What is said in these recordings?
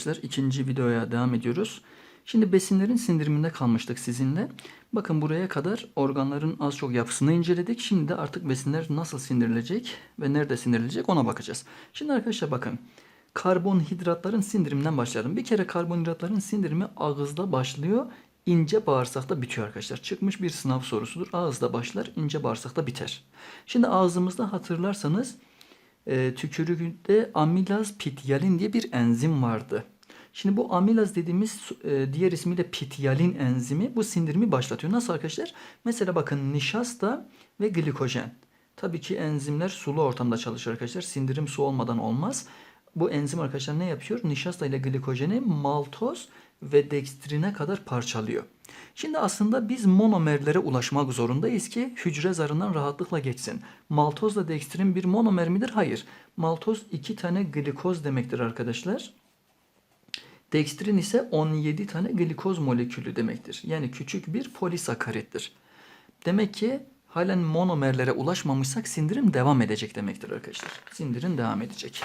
arkadaşlar. ikinci videoya devam ediyoruz. Şimdi besinlerin sindiriminde kalmıştık sizinle. Bakın buraya kadar organların az çok yapısını inceledik. Şimdi de artık besinler nasıl sindirilecek ve nerede sindirilecek ona bakacağız. Şimdi arkadaşlar bakın. Karbonhidratların sindiriminden başlayalım. Bir kere karbonhidratların sindirimi ağızda başlıyor. ince bağırsakta bitiyor arkadaşlar. Çıkmış bir sınav sorusudur. Ağızda başlar, ince bağırsakta biter. Şimdi ağzımızda hatırlarsanız e, tükürükte amilaz pityalin diye bir enzim vardı. Şimdi bu amilaz dediğimiz e, diğer ismiyle pityalin enzimi bu sindirimi başlatıyor. Nasıl arkadaşlar? Mesela bakın nişasta ve glikojen. Tabii ki enzimler sulu ortamda çalışır arkadaşlar. Sindirim su olmadan olmaz. Bu enzim arkadaşlar ne yapıyor? Nişasta ile glikojeni maltoz ve dekstrine kadar parçalıyor. Şimdi aslında biz monomerlere ulaşmak zorundayız ki hücre zarından rahatlıkla geçsin. Maltozla dekstrin bir monomer midir? Hayır. Maltoz iki tane glikoz demektir arkadaşlar. Dekstrin ise 17 tane glikoz molekülü demektir. Yani küçük bir polisakarittir. Demek ki halen monomerlere ulaşmamışsak sindirim devam edecek demektir arkadaşlar. Sindirim devam edecek.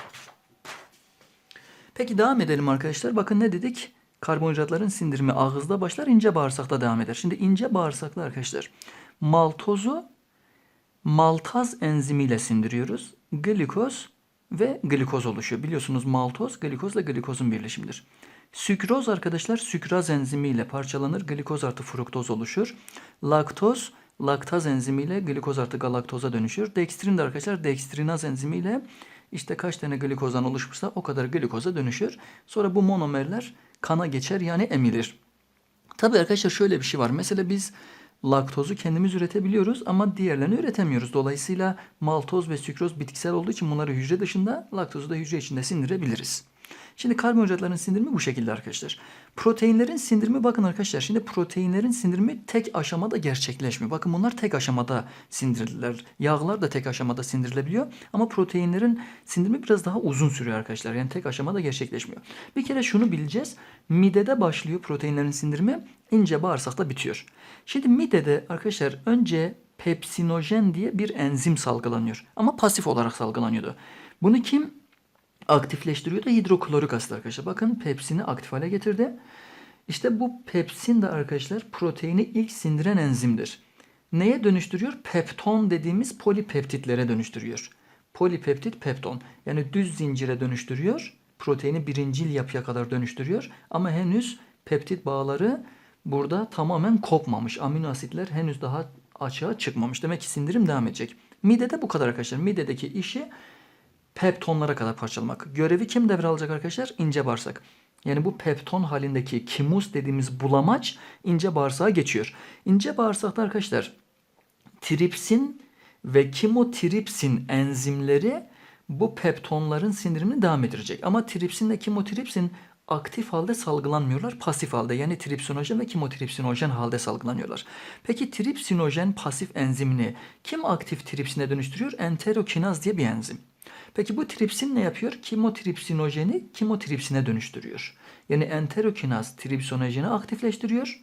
Peki devam edelim arkadaşlar. Bakın ne dedik? Karbonhidratların sindirimi ağızda başlar, ince bağırsakta devam eder. Şimdi ince bağırsaklı arkadaşlar maltozu maltaz enzimiyle sindiriyoruz. Glikoz ve glikoz oluşuyor. Biliyorsunuz maltoz glikozla glikozun birleşimidir. Sükroz arkadaşlar sükraz enzimiyle parçalanır. Glikoz artı fruktoz oluşur. Laktoz laktaz enzimiyle glikoz artı galaktoza dönüşür. Dekstrin de arkadaşlar dekstrinaz enzimiyle işte kaç tane glikozdan oluşmuşsa o kadar glikoza dönüşür. Sonra bu monomerler kana geçer yani emilir. Tabii arkadaşlar şöyle bir şey var. Mesela biz laktozu kendimiz üretebiliyoruz ama diğerlerini üretemiyoruz. Dolayısıyla maltoz ve sükroz bitkisel olduğu için bunları hücre dışında, laktozu da hücre içinde sindirebiliriz. Şimdi karbonhidratların sindirimi bu şekilde arkadaşlar. Proteinlerin sindirimi bakın arkadaşlar. Şimdi proteinlerin sindirimi tek aşamada gerçekleşmiyor. Bakın bunlar tek aşamada sindirilirler. Yağlar da tek aşamada sindirilebiliyor. Ama proteinlerin sindirimi biraz daha uzun sürüyor arkadaşlar. Yani tek aşamada gerçekleşmiyor. Bir kere şunu bileceğiz. Midede başlıyor proteinlerin sindirimi. ince bağırsakta bitiyor. Şimdi midede arkadaşlar önce pepsinojen diye bir enzim salgılanıyor. Ama pasif olarak salgılanıyordu. Bunu kim aktifleştiriyor da hidroklorik asit arkadaşlar. Bakın pepsini aktif hale getirdi. İşte bu pepsin de arkadaşlar proteini ilk sindiren enzimdir. Neye dönüştürüyor? Pepton dediğimiz polipeptitlere dönüştürüyor. Polipeptit pepton. Yani düz zincire dönüştürüyor. Proteini birincil yapıya kadar dönüştürüyor. Ama henüz peptit bağları burada tamamen kopmamış. Amino asitler henüz daha açığa çıkmamış. Demek ki sindirim devam edecek. Midede bu kadar arkadaşlar. Midedeki işi peptonlara kadar parçalamak. Görevi kim devralacak arkadaşlar? İnce bağırsak. Yani bu pepton halindeki kimus dediğimiz bulamaç ince bağırsağa geçiyor. İnce bağırsakta arkadaşlar tripsin ve kimotripsin enzimleri bu peptonların sindirimini devam ettirecek. Ama tripsin ve kimotripsin aktif halde salgılanmıyorlar, pasif halde. Yani tripsinojen ve kimotripsinojen halde salgılanıyorlar. Peki tripsinojen pasif enzimini kim aktif tripsine dönüştürüyor? Enterokinaz diye bir enzim. Peki bu tripsin ne yapıyor? Kimotripsinojeni kimotripsine dönüştürüyor. Yani enterokinaz tripsinojeni aktifleştiriyor.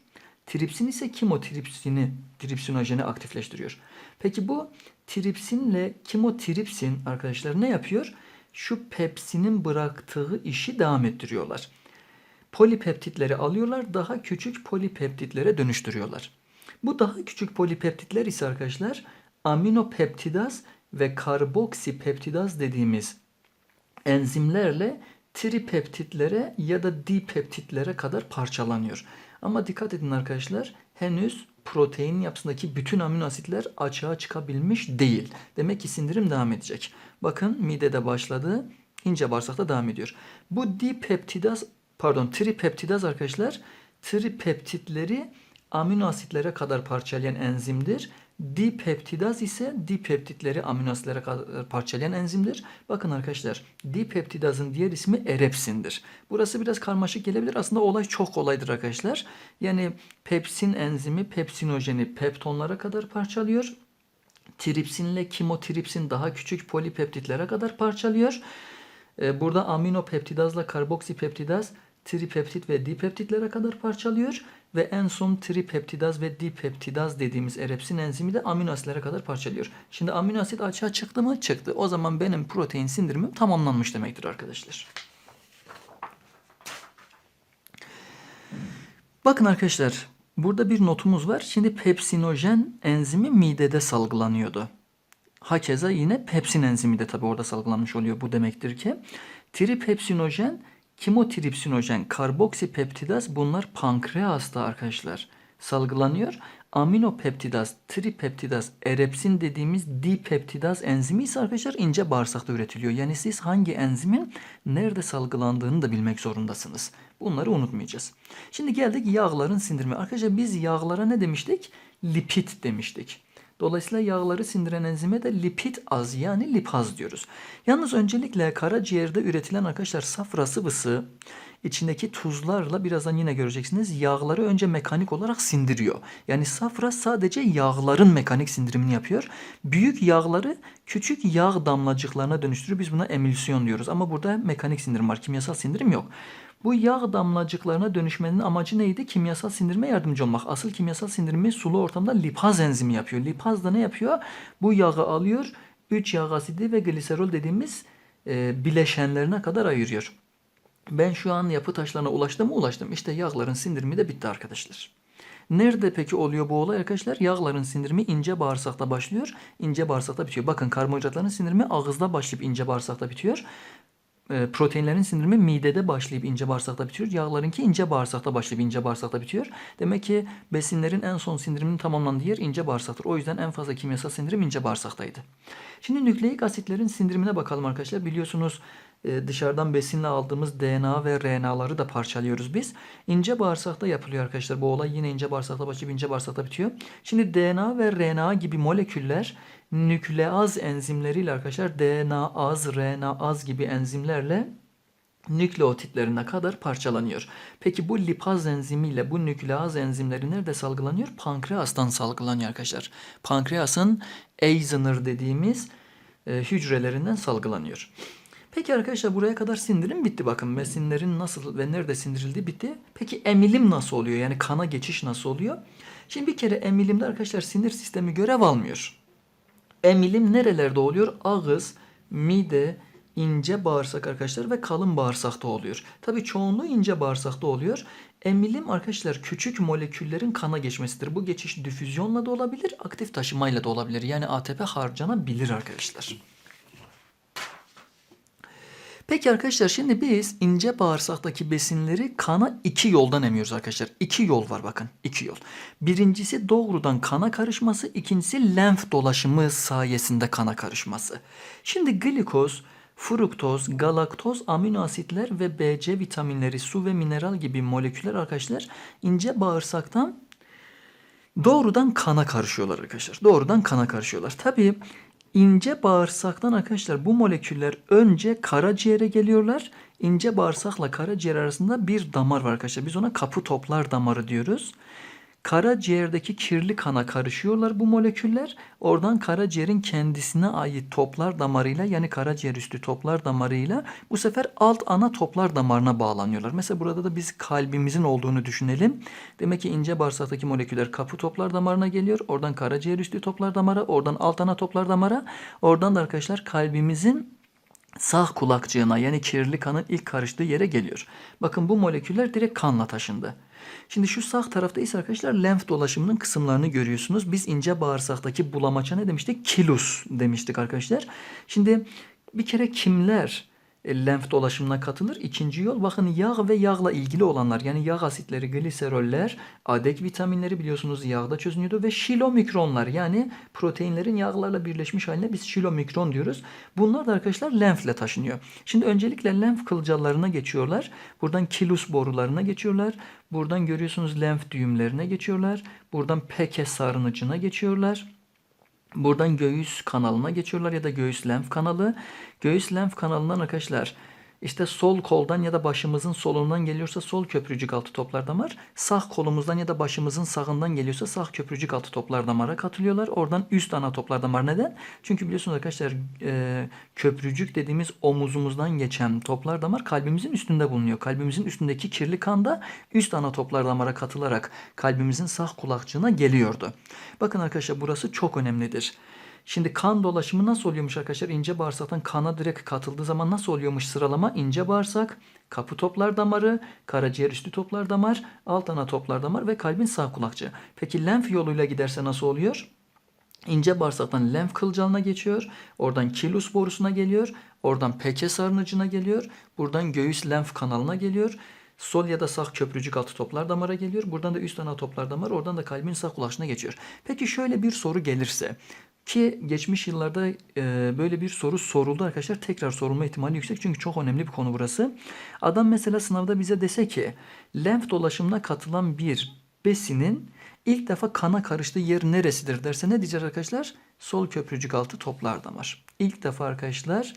Tripsin ise kimotripsini tripsinojeni aktifleştiriyor. Peki bu tripsinle kimotripsin arkadaşlar ne yapıyor? Şu pepsinin bıraktığı işi devam ettiriyorlar. Polipeptitleri alıyorlar, daha küçük polipeptitlere dönüştürüyorlar. Bu daha küçük polipeptitler ise arkadaşlar aminopeptidaz ve karboksipeptidaz dediğimiz enzimlerle tripeptitlere ya da dipeptitlere kadar parçalanıyor. Ama dikkat edin arkadaşlar henüz protein yapısındaki bütün amino asitler açığa çıkabilmiş değil. Demek ki sindirim devam edecek. Bakın midede başladı, ince bağırsakta devam ediyor. Bu dipeptidaz pardon tripeptidaz arkadaşlar tripeptitleri amino asitlere kadar parçalayan enzimdir. Dipeptidaz ise dipeptitleri amino asitlere kadar parçalayan enzimdir. Bakın arkadaşlar dipeptidazın diğer ismi erepsindir. Burası biraz karmaşık gelebilir. Aslında olay çok kolaydır arkadaşlar. Yani pepsin enzimi pepsinojeni peptonlara kadar parçalıyor. Tripsinle kimotripsin daha küçük polipeptitlere kadar parçalıyor. Ee, burada aminopeptidazla karboksipeptidaz tripeptit ve dipeptitlere kadar parçalıyor ve en son tripeptidaz ve dipeptidaz dediğimiz erepsin enzimi de amino asitlere kadar parçalıyor. Şimdi amino asit açığa çıktı mı? Çıktı. O zaman benim protein sindirimim tamamlanmış demektir arkadaşlar. Bakın arkadaşlar burada bir notumuz var. Şimdi pepsinojen enzimi midede salgılanıyordu. Hakeza yine pepsin enzimi de tabi orada salgılanmış oluyor. Bu demektir ki tripepsinojen, kimotripsinojen, karboksipeptidaz bunlar pankreasta arkadaşlar salgılanıyor. Aminopeptidaz, tripeptidaz, erepsin dediğimiz dipeptidaz enzimi ise arkadaşlar ince bağırsakta üretiliyor. Yani siz hangi enzimin nerede salgılandığını da bilmek zorundasınız. Bunları unutmayacağız. Şimdi geldik yağların sindirimi. Arkadaşlar biz yağlara ne demiştik? Lipid demiştik. Dolayısıyla yağları sindiren enzime de lipid az yani lipaz diyoruz. Yalnız öncelikle karaciğerde üretilen arkadaşlar safra sıvısı içindeki tuzlarla birazdan yine göreceksiniz yağları önce mekanik olarak sindiriyor. Yani safra sadece yağların mekanik sindirimini yapıyor. Büyük yağları küçük yağ damlacıklarına dönüştürüyor. Biz buna emülsiyon diyoruz ama burada mekanik sindirim var. Kimyasal sindirim yok. Bu yağ damlacıklarına dönüşmenin amacı neydi? Kimyasal sindirime yardımcı olmak. Asıl kimyasal sindirimi sulu ortamda lipaz enzimi yapıyor. Lipaz da ne yapıyor? Bu yağı alıyor, 3 yağ asidi ve gliserol dediğimiz e, bileşenlerine kadar ayırıyor. Ben şu an yapı taşlarına ulaştım mı? Ulaştım. İşte yağların sindirimi de bitti arkadaşlar. Nerede peki oluyor bu olay arkadaşlar? Yağların sindirimi ince bağırsakta başlıyor, ince bağırsakta bitiyor. Bakın karbonhidratların sindirimi ağızda başlayıp ince bağırsakta bitiyor. E, proteinlerin sindirimi midede başlayıp ince bağırsakta bitiyor. Yağlarınki ince bağırsakta başlayıp ince bağırsakta bitiyor. Demek ki besinlerin en son sindiriminin tamamlandığı yer ince bağırsaktır. O yüzden en fazla kimyasal sindirim ince bağırsaktaydı. Şimdi nükleik asitlerin sindirimine bakalım arkadaşlar. Biliyorsunuz e, dışarıdan besinle aldığımız DNA ve RNA'ları da parçalıyoruz biz. İnce bağırsakta yapılıyor arkadaşlar. Bu olay yine ince bağırsakta başlayıp ince bağırsakta bitiyor. Şimdi DNA ve RNA gibi moleküller nükleaz enzimleriyle arkadaşlar DNAaz, RNAaz gibi enzimlerle nükleotitlerine kadar parçalanıyor. Peki bu lipaz enzimiyle bu nükleaz enzimleri nerede salgılanıyor? Pankreastan salgılanıyor arkadaşlar. Pankreasın Eisenhower dediğimiz e, hücrelerinden salgılanıyor. Peki arkadaşlar buraya kadar sindirim bitti bakın. Besinlerin nasıl ve nerede sindirildiği bitti. Peki emilim nasıl oluyor? Yani kana geçiş nasıl oluyor? Şimdi bir kere emilimde arkadaşlar sinir sistemi görev almıyor. Emilim nerelerde oluyor? Ağız, mide, ince bağırsak arkadaşlar ve kalın bağırsakta oluyor. Tabi çoğunluğu ince bağırsakta oluyor. Emilim arkadaşlar küçük moleküllerin kana geçmesidir. Bu geçiş difüzyonla da olabilir, aktif taşımayla da olabilir. Yani ATP harcanabilir arkadaşlar. Peki arkadaşlar şimdi biz ince bağırsaktaki besinleri kana iki yoldan emiyoruz arkadaşlar. İki yol var bakın. iki yol. Birincisi doğrudan kana karışması. ikincisi lenf dolaşımı sayesinde kana karışması. Şimdi glikoz, fruktoz, galaktoz, amino asitler ve BC vitaminleri, su ve mineral gibi moleküller arkadaşlar ince bağırsaktan doğrudan kana karışıyorlar arkadaşlar. Doğrudan kana karışıyorlar. Tabii İnce bağırsaktan arkadaşlar bu moleküller önce karaciğere geliyorlar. İnce bağırsakla karaciğer arasında bir damar var arkadaşlar. Biz ona kapı toplar damarı diyoruz. Karaciğerdeki kirli kana karışıyorlar bu moleküller. Oradan karaciğerin kendisine ait toplar damarıyla yani karaciğer üstü toplar damarıyla bu sefer alt ana toplar damarına bağlanıyorlar. Mesela burada da biz kalbimizin olduğunu düşünelim. Demek ki ince bağırsaktaki moleküller kapı toplar damarına geliyor. Oradan karaciğer üstü toplar damara, oradan alt ana toplar damara. Oradan da arkadaşlar kalbimizin sağ kulakçığına yani kirli kanın ilk karıştığı yere geliyor. Bakın bu moleküller direkt kanla taşındı. Şimdi şu sağ tarafta ise arkadaşlar lenf dolaşımının kısımlarını görüyorsunuz. Biz ince bağırsaktaki bulamaça ne demiştik? Kilus demiştik arkadaşlar. Şimdi bir kere kimler lenf dolaşımına katılır. İkinci yol bakın yağ ve yağla ilgili olanlar yani yağ asitleri, gliseroller, adek vitaminleri biliyorsunuz yağda çözünüyordu ve şilomikronlar yani proteinlerin yağlarla birleşmiş haline biz şilomikron diyoruz. Bunlar da arkadaşlar lenfle taşınıyor. Şimdi öncelikle lenf kılcallarına geçiyorlar. Buradan kilus borularına geçiyorlar. Buradan görüyorsunuz lenf düğümlerine geçiyorlar. Buradan peke sarınıcına geçiyorlar. Buradan göğüs kanalına geçiyorlar ya da göğüs lenf kanalı. Göğüs lenf kanalından arkadaşlar işte sol koldan ya da başımızın solundan geliyorsa sol köprücük altı toplar damar. Sağ kolumuzdan ya da başımızın sağından geliyorsa sağ köprücük altı toplar damara katılıyorlar. Oradan üst ana toplar damar. Neden? Çünkü biliyorsunuz arkadaşlar e, köprücük dediğimiz omuzumuzdan geçen toplar damar kalbimizin üstünde bulunuyor. Kalbimizin üstündeki kirli kan da üst ana toplar damara katılarak kalbimizin sağ kulakçığına geliyordu. Bakın arkadaşlar burası çok önemlidir. Şimdi kan dolaşımı nasıl oluyormuş arkadaşlar? İnce bağırsaktan kana direkt katıldığı zaman nasıl oluyormuş sıralama? İnce bağırsak, kapı toplar damarı, karaciğer üstü toplar damar, alt ana toplar damar ve kalbin sağ kulakçığı. Peki lenf yoluyla giderse nasıl oluyor? İnce bağırsaktan lenf kılcalına geçiyor. Oradan kilus borusuna geliyor. Oradan peke sarnıcına geliyor. Buradan göğüs lenf kanalına geliyor. Sol ya da sağ köprücük altı toplar damara geliyor. Buradan da üst ana toplar damar. Oradan da kalbin sağ kulağına geçiyor. Peki şöyle bir soru gelirse ki geçmiş yıllarda e, böyle bir soru soruldu arkadaşlar. Tekrar sorulma ihtimali yüksek çünkü çok önemli bir konu burası. Adam mesela sınavda bize dese ki lenf dolaşımına katılan bir besinin ilk defa kana karıştığı yer neresidir derse ne diyeceğiz arkadaşlar? Sol köprücük altı toplar damar. İlk defa arkadaşlar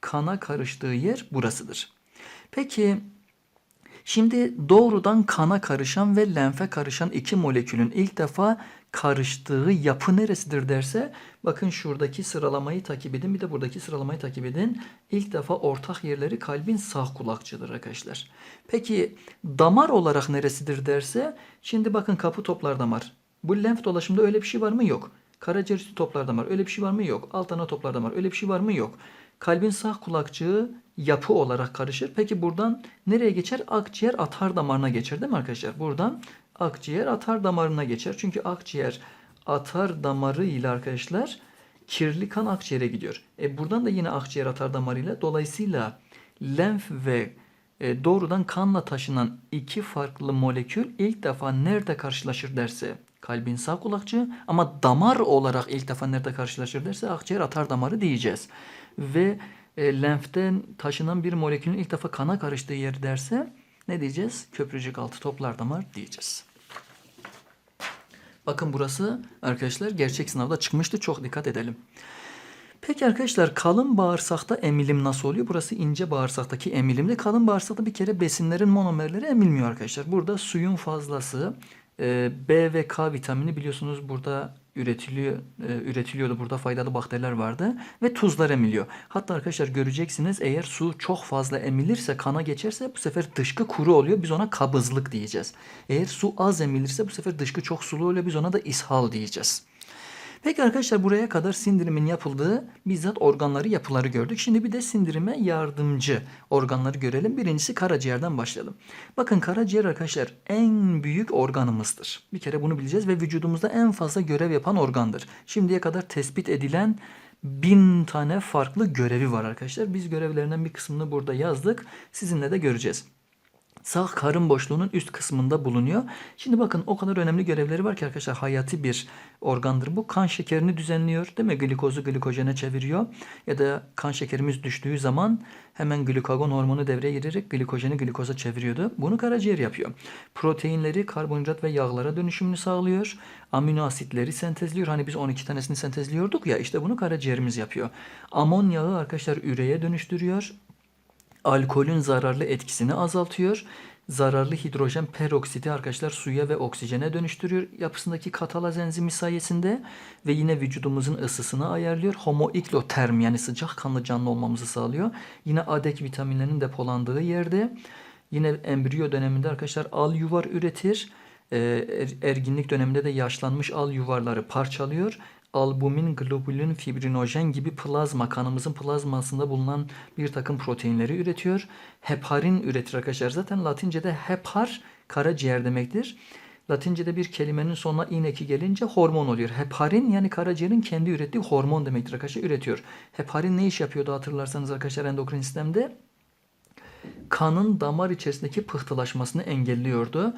kana karıştığı yer burasıdır. Peki Şimdi doğrudan kana karışan ve lenfe karışan iki molekülün ilk defa karıştığı yapı neresidir derse bakın şuradaki sıralamayı takip edin bir de buradaki sıralamayı takip edin. İlk defa ortak yerleri kalbin sağ kulakçıdır arkadaşlar. Peki damar olarak neresidir derse şimdi bakın kapı toplar damar. Bu lenf dolaşımda öyle bir şey var mı? Yok. Karaciğer üstü toplar damar öyle bir şey var mı? Yok. Alt ana toplar damar öyle bir şey var mı? Yok. Kalbin sağ kulakçığı yapı olarak karışır. Peki buradan nereye geçer? Akciğer atar damarına geçer değil mi arkadaşlar? Buradan akciğer atar damarına geçer. Çünkü akciğer atar damarı ile arkadaşlar kirli kan akciğere gidiyor. E buradan da yine akciğer atar damarıyla dolayısıyla lenf ve e, doğrudan kanla taşınan iki farklı molekül ilk defa nerede karşılaşır derse kalbin sağ kulakçığı ama damar olarak ilk defa nerede karşılaşır derse akciğer atar damarı diyeceğiz. Ve e, lenften taşınan bir molekülün ilk defa kana karıştığı yer derse ne diyeceğiz? Köprücük altı toplar damar diyeceğiz. Bakın burası arkadaşlar gerçek sınavda çıkmıştı. Çok dikkat edelim. Peki arkadaşlar kalın bağırsakta emilim nasıl oluyor? Burası ince bağırsaktaki emilimde. Kalın bağırsakta bir kere besinlerin monomerleri emilmiyor arkadaşlar. Burada suyun fazlası e, B ve K vitamini biliyorsunuz burada üretiliyor e, üretiliyordu. Burada faydalı bakteriler vardı ve tuzlar emiliyor. Hatta arkadaşlar göreceksiniz eğer su çok fazla emilirse kana geçerse bu sefer dışkı kuru oluyor. Biz ona kabızlık diyeceğiz. Eğer su az emilirse bu sefer dışkı çok sulu oluyor. Biz ona da ishal diyeceğiz. Peki arkadaşlar buraya kadar sindirimin yapıldığı bizzat organları yapıları gördük. Şimdi bir de sindirime yardımcı organları görelim. Birincisi karaciğerden başlayalım. Bakın karaciğer arkadaşlar en büyük organımızdır. Bir kere bunu bileceğiz ve vücudumuzda en fazla görev yapan organdır. Şimdiye kadar tespit edilen bin tane farklı görevi var arkadaşlar. Biz görevlerinden bir kısmını burada yazdık. Sizinle de göreceğiz sağ karın boşluğunun üst kısmında bulunuyor. Şimdi bakın o kadar önemli görevleri var ki arkadaşlar hayati bir organdır bu. Kan şekerini düzenliyor değil mi? Glikozu glikojene çeviriyor. Ya da kan şekerimiz düştüğü zaman hemen glikagon hormonu devreye girerek glikojeni glikoza çeviriyordu. Bunu karaciğer yapıyor. Proteinleri karbonhidrat ve yağlara dönüşümünü sağlıyor. Amino asitleri sentezliyor. Hani biz 12 tanesini sentezliyorduk ya işte bunu karaciğerimiz yapıyor. Amonyağı arkadaşlar üreye dönüştürüyor alkolün zararlı etkisini azaltıyor. Zararlı hidrojen peroksidi arkadaşlar suya ve oksijene dönüştürüyor yapısındaki katalaz enzimi sayesinde ve yine vücudumuzun ısısını ayarlıyor. Homoikloterm yani sıcak kanlı canlı olmamızı sağlıyor. Yine adek vitaminlerinin depolandığı yerde yine embriyo döneminde arkadaşlar al yuvar üretir. Ee, er, erginlik döneminde de yaşlanmış al yuvarları parçalıyor albumin, globulin, fibrinojen gibi plazma, kanımızın plazmasında bulunan bir takım proteinleri üretiyor. Heparin üretir arkadaşlar. Zaten Latince'de hepar karaciğer demektir. Latince'de bir kelimenin sonuna ineki gelince hormon oluyor. Heparin yani karaciğerin kendi ürettiği hormon demektir arkadaşlar. Üretiyor. Heparin ne iş yapıyordu hatırlarsanız arkadaşlar endokrin sistemde? Kanın damar içerisindeki pıhtılaşmasını engelliyordu.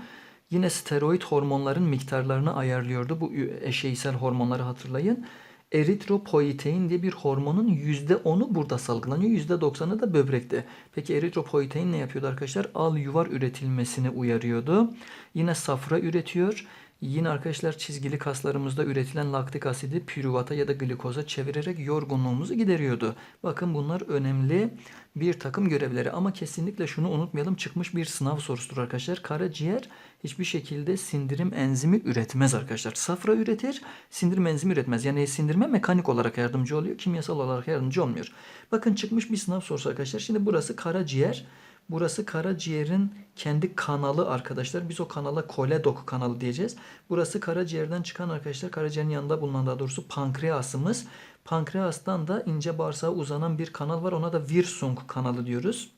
Yine steroid hormonların miktarlarını ayarlıyordu. Bu eşeysel hormonları hatırlayın. Eritropoietin diye bir hormonun %10'u burada salgılanıyor. %90'ı da böbrekte. Peki eritropoietin ne yapıyordu arkadaşlar? Al yuvar üretilmesini uyarıyordu. Yine safra üretiyor. Yine arkadaşlar çizgili kaslarımızda üretilen laktik asidi pürüvata ya da glikoza çevirerek yorgunluğumuzu gideriyordu. Bakın bunlar önemli bir takım görevleri ama kesinlikle şunu unutmayalım çıkmış bir sınav sorusudur arkadaşlar. Karaciğer hiçbir şekilde sindirim enzimi üretmez arkadaşlar. Safra üretir, sindirim enzimi üretmez. Yani sindirme mekanik olarak yardımcı oluyor, kimyasal olarak yardımcı olmuyor. Bakın çıkmış bir sınav sorusu arkadaşlar. Şimdi burası karaciğer. Burası karaciğerin kendi kanalı arkadaşlar. Biz o kanala koledok kanalı diyeceğiz. Burası karaciğerden çıkan arkadaşlar karaciğerin yanında bulunan daha doğrusu pankreasımız. Pankreastan da ince bağırsağa uzanan bir kanal var. Ona da Wirsung kanalı diyoruz.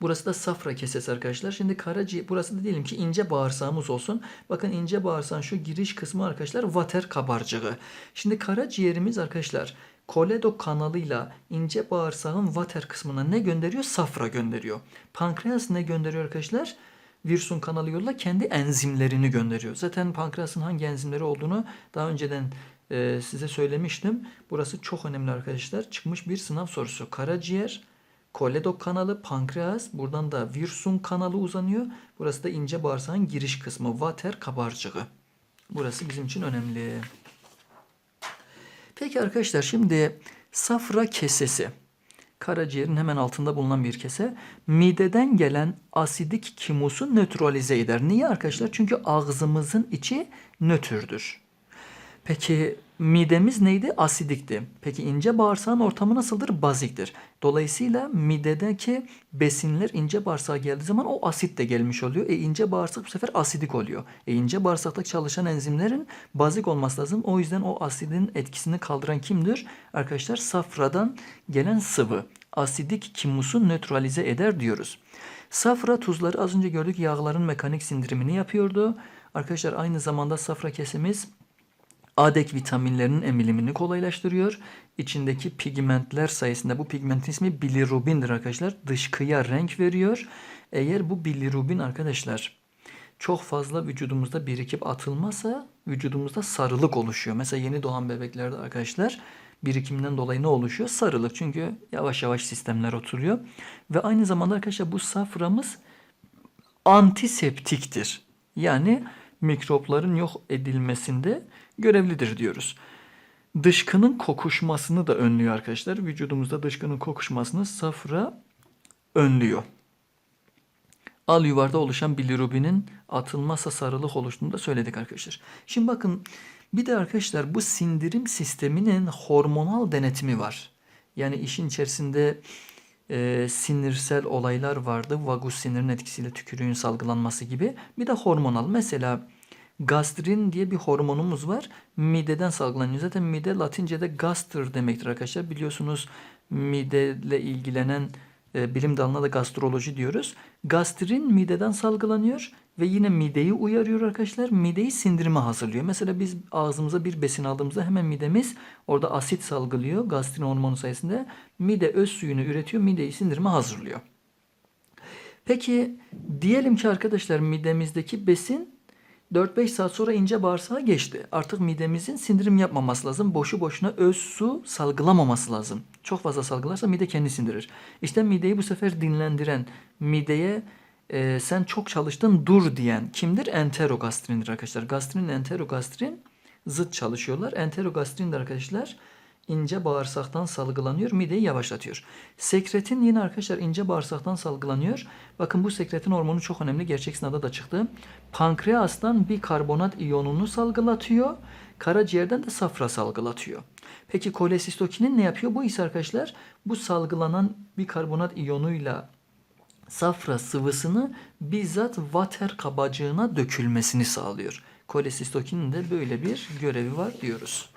Burası da safra kesesi arkadaşlar. Şimdi karaciğer burası da diyelim ki ince bağırsağımız olsun. Bakın ince bağırsağın şu giriş kısmı arkadaşlar vater kabarcığı. Şimdi karaciğerimiz arkadaşlar koledo kanalıyla ince bağırsağın vater kısmına ne gönderiyor? Safra gönderiyor. Pankreas ne gönderiyor arkadaşlar? Virsun kanalı yolla kendi enzimlerini gönderiyor. Zaten pankreasın hangi enzimleri olduğunu daha önceden e, size söylemiştim. Burası çok önemli arkadaşlar. Çıkmış bir sınav sorusu. Karaciğer, koledok kanalı, pankreas, buradan da Wirsung kanalı uzanıyor. Burası da ince bağırsağın giriş kısmı, vater kabarcığı. Burası bizim için önemli. Peki arkadaşlar şimdi safra kesesi. Karaciğerin hemen altında bulunan bir kese. Mideden gelen asidik kimusu nötralize eder. Niye arkadaşlar? Çünkü ağzımızın içi nötrdür. Peki midemiz neydi? Asidikti. Peki ince bağırsağın ortamı nasıldır? Baziktir. Dolayısıyla midedeki besinler ince bağırsağa geldiği zaman o asit de gelmiş oluyor. E ince bağırsak bu sefer asidik oluyor. E ince bağırsakta çalışan enzimlerin bazik olması lazım. O yüzden o asidin etkisini kaldıran kimdir? Arkadaşlar safradan gelen sıvı. Asidik kimusu nötralize eder diyoruz. Safra tuzları az önce gördük yağların mekanik sindirimini yapıyordu. Arkadaşlar aynı zamanda safra kesimiz Adek vitaminlerinin emilimini kolaylaştırıyor. İçindeki pigmentler sayesinde bu pigmentin ismi bilirubindir arkadaşlar. Dışkıya renk veriyor. Eğer bu bilirubin arkadaşlar çok fazla vücudumuzda birikip atılmazsa vücudumuzda sarılık oluşuyor. Mesela yeni doğan bebeklerde arkadaşlar birikiminden dolayı ne oluşuyor? Sarılık. Çünkü yavaş yavaş sistemler oturuyor. Ve aynı zamanda arkadaşlar bu saframız antiseptiktir. Yani mikropların yok edilmesinde görevlidir diyoruz. Dışkının kokuşmasını da önlüyor arkadaşlar. Vücudumuzda dışkının kokuşmasını safra önlüyor. Al yuvarda oluşan bilirubinin atılmazsa sarılık oluştuğunu da söyledik arkadaşlar. Şimdi bakın bir de arkadaşlar bu sindirim sisteminin hormonal denetimi var. Yani işin içerisinde e, sinirsel olaylar vardı. Vagus sinirinin etkisiyle tükürüğün salgılanması gibi. Bir de hormonal. Mesela gastrin diye bir hormonumuz var. Mideden salgılanıyor. Zaten mide Latince'de gastr demektir arkadaşlar. Biliyorsunuz mideyle ilgilenen e, bilim dalına da gastroloji diyoruz. Gastrin mideden salgılanıyor ve yine mideyi uyarıyor arkadaşlar. Mideyi sindirime hazırlıyor. Mesela biz ağzımıza bir besin aldığımızda hemen midemiz orada asit salgılıyor gastrin hormonu sayesinde. Mide öz suyunu üretiyor, mideyi sindirime hazırlıyor. Peki diyelim ki arkadaşlar midemizdeki besin 4-5 saat sonra ince bağırsağa geçti. Artık midemizin sindirim yapmaması lazım. Boşu boşuna öz su salgılamaması lazım. Çok fazla salgılarsa mide kendi sindirir. İşte mideyi bu sefer dinlendiren, mideye e, sen çok çalıştın dur diyen kimdir? Enterogastrindir arkadaşlar. Gastrin, enterogastrin zıt çalışıyorlar. Enterogastrin de arkadaşlar ince bağırsaktan salgılanıyor. Mideyi yavaşlatıyor. Sekretin yine arkadaşlar ince bağırsaktan salgılanıyor. Bakın bu sekretin hormonu çok önemli. Gerçek sınavda da çıktı. Pankreastan bir karbonat iyonunu salgılatıyor. Karaciğerden de safra salgılatıyor. Peki kolesistokinin ne yapıyor? Bu ise arkadaşlar bu salgılanan bir karbonat iyonuyla safra sıvısını bizzat vater kabacığına dökülmesini sağlıyor. Kolesistokinin de böyle bir görevi var diyoruz.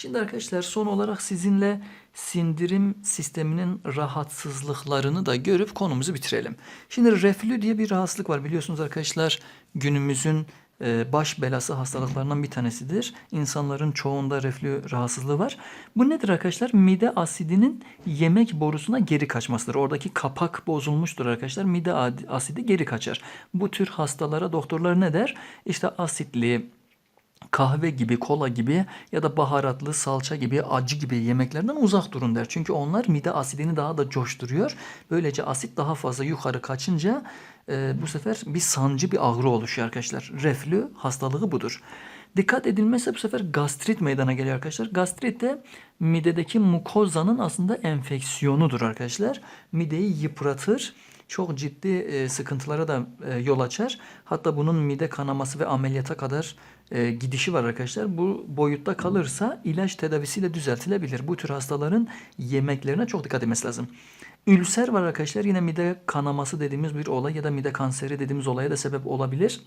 Şimdi arkadaşlar son olarak sizinle sindirim sisteminin rahatsızlıklarını da görüp konumuzu bitirelim. Şimdi reflü diye bir rahatsızlık var biliyorsunuz arkadaşlar günümüzün e, baş belası hastalıklarından bir tanesidir. İnsanların çoğunda reflü rahatsızlığı var. Bu nedir arkadaşlar? Mide asidinin yemek borusuna geri kaçmasıdır. Oradaki kapak bozulmuştur arkadaşlar. Mide asidi geri kaçar. Bu tür hastalara doktorlar ne der? İşte asitli, kahve gibi, kola gibi ya da baharatlı, salça gibi, acı gibi yemeklerden uzak durun der. Çünkü onlar mide asidini daha da coşturuyor. Böylece asit daha fazla yukarı kaçınca e, bu sefer bir sancı, bir ağrı oluşuyor arkadaşlar. Reflü hastalığı budur. Dikkat edilmezse bu sefer gastrit meydana geliyor arkadaşlar. Gastrit de midedeki mukozanın aslında enfeksiyonudur arkadaşlar. Mideyi yıpratır çok ciddi e, sıkıntılara da e, yol açar. Hatta bunun mide kanaması ve ameliyata kadar e, gidişi var arkadaşlar. Bu boyutta kalırsa ilaç tedavisiyle düzeltilebilir. Bu tür hastaların yemeklerine çok dikkat etmesi lazım. Ülser var arkadaşlar. Yine mide kanaması dediğimiz bir olay ya da mide kanseri dediğimiz olaya da sebep olabilir.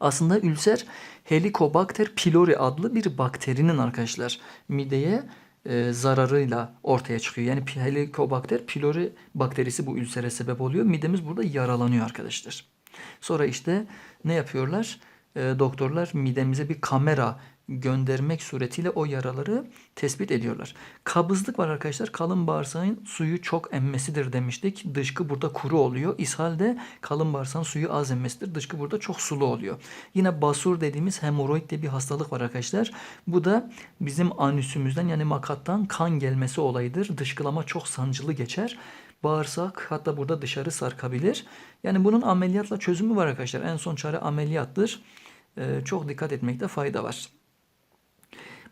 Aslında ülser Helicobacter pylori adlı bir bakterinin arkadaşlar mideye e, zararıyla ortaya çıkıyor. Yani Helicobacter pylori bakterisi bu ülsere sebep oluyor. Midemiz burada yaralanıyor arkadaşlar. Sonra işte ne yapıyorlar? E, doktorlar midemize bir kamera göndermek suretiyle o yaraları tespit ediyorlar. Kabızlık var arkadaşlar. Kalın bağırsağın suyu çok emmesidir demiştik. Dışkı burada kuru oluyor. İshal de kalın bağırsağın suyu az emmesidir. Dışkı burada çok sulu oluyor. Yine basur dediğimiz hemoroid diye bir hastalık var arkadaşlar. Bu da bizim anüsümüzden yani makattan kan gelmesi olayıdır. Dışkılama çok sancılı geçer. Bağırsak hatta burada dışarı sarkabilir. Yani bunun ameliyatla çözümü var arkadaşlar. En son çare ameliyattır. Ee, çok dikkat etmekte fayda var.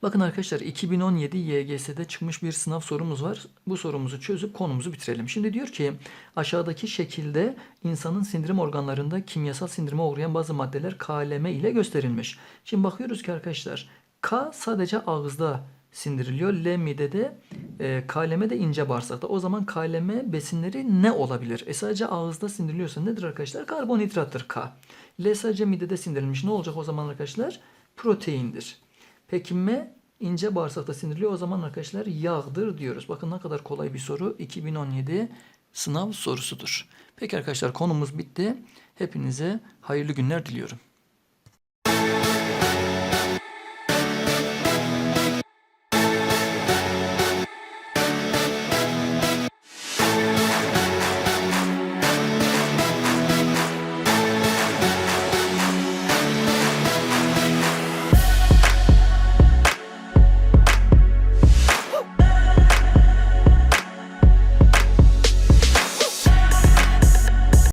Bakın arkadaşlar 2017 YGS'de çıkmış bir sınav sorumuz var. Bu sorumuzu çözüp konumuzu bitirelim. Şimdi diyor ki aşağıdaki şekilde insanın sindirim organlarında kimyasal sindirime uğrayan bazı maddeler KLM ile gösterilmiş. Şimdi bakıyoruz ki arkadaşlar K sadece ağızda sindiriliyor. L midede, e, KLM de ince bağırsakta. O zaman KLM besinleri ne olabilir? E sadece ağızda sindiriliyorsa nedir arkadaşlar? Karbonhidrattır K. L sadece midede sindirilmiş. Ne olacak o zaman arkadaşlar? Proteindir. Peki M ince bağırsakta sindiriliyor. O zaman arkadaşlar yağdır diyoruz. Bakın ne kadar kolay bir soru. 2017 sınav sorusudur. Peki arkadaşlar konumuz bitti. Hepinize hayırlı günler diliyorum.